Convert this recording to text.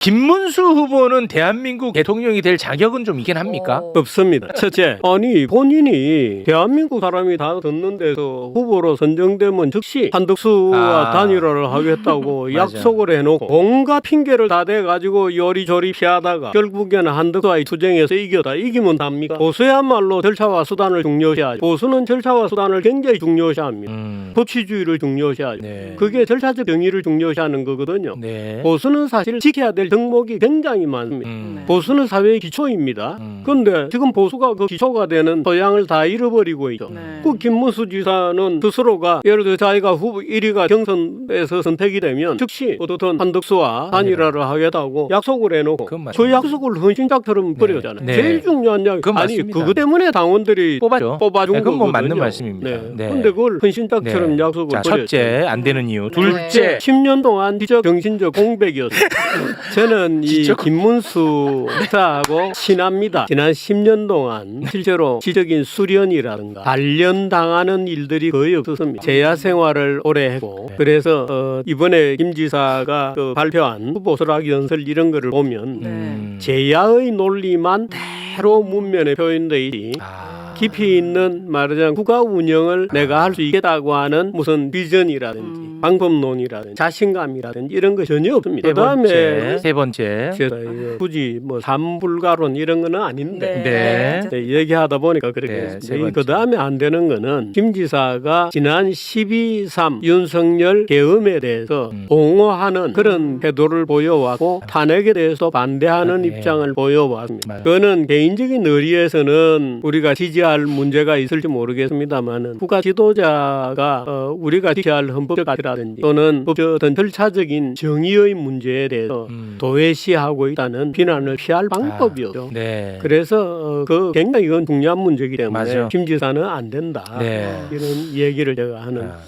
김문수 후보는 대한민국 대통령이 될 자격은 좀 있긴 합니까? 어. 없습니다. 첫째, 아니 본인이 대한민국 사람이 다 듣는 데서 후보로 선정되면 즉시 한덕수와 아. 단일화를 하겠다고. 약속을 해놓고 온갖 핑계를 다 대가지고 요리조리 피하다가 결국에는 한덕수와의 투쟁에서 이겨다 이기면 답니까? 보수야말로 절차와 수단을 중요시하죠. 보수는 절차와 수단을 굉장히 중요시합니다. 음. 법치주의를 중요시하죠. 네. 그게 절차적 정의를 중요시하는 거거든요. 네. 보수는 사실 지켜야 될 덕목이 굉장히 많습니다. 음. 네. 보수는 사회의 기초입니다. 음. 그런데 지금 보수가 그 기초가 되는 소양을 다 잃어버리고 있죠. 네. 그 김문수 지사는 스스로가 예를 들어 자기가 후보 1위가 경선에서 선택이 되면 즉시 어떻든 한덕수와 단일화를 하겠다고 약속을 해놓고. 그 약속을 헌신작처럼 버렸잖아요. 네. 제일 중요한 약 그건 아니. 그거 때문에 당원들이 뽑았죠. 뽑아준 네, 그건 뭐 맞는 거거든요. 말씀입니다. 네. 네. 근데 그걸 헌신작처럼 네. 약속을 자, 버렸죠. 첫째 안 되는 이유. 네. 둘째 10년 동안 지적 정신적 공백이었어요. 저는 이 김문수 지사하고 친합니다. 지난 10년 동안 실제로 지적인 수련이라든가 단련당하는 일들이 거의 없었습니다. 재야 생활을 오래 했고 네. 그래서 어, 이번에 김 지사가 그 발표한 후보 수락 연설 이런 거를 보면 네. 음. 재야의 논리만 대로 문면에 표현돼 있지 아. 깊이 있는 말하자면 국가 운영을 내가 할 수 있겠다고 하는 무슨 비전이라든지 음. 방법론이라든지 자신감이라든지 이런 거 전혀 없습니다. 세 번째. 그다음에 세 번째. 제가 이거 굳이 뭐 삼불가론 이런 거는 아닌데 네. 네, 얘기하다 보니까 그렇게 네, 세 했습니다. 번째. 그 다음에 안 되는 거는 김 지사가 지난 12.3 윤석열 계엄에 대해서 음. 옹호하는 그런 태도를 보여왔고 탄핵에 대해서 반대하는 아, 네. 입장을 보여왔습니다. 맞아요. 그거는 개인적인 의리에서는 우리가 지지할 문제가 있을지 모르겠습니다만은 국가 지도자가 어, 우리가 지켜야 할 헌법적 가치라 든지 또는 법적인 절차적인 정의의 문제에 대해서 음. 도외시하고 있다는 비난을 피할 방법이었죠. 아, 네. 그래서 어, 그 굉장히 이건 중요한 문제이기 때문에 맞아. 김 지사는 안 된다. 네. 이런 얘기를 제가 하는 아.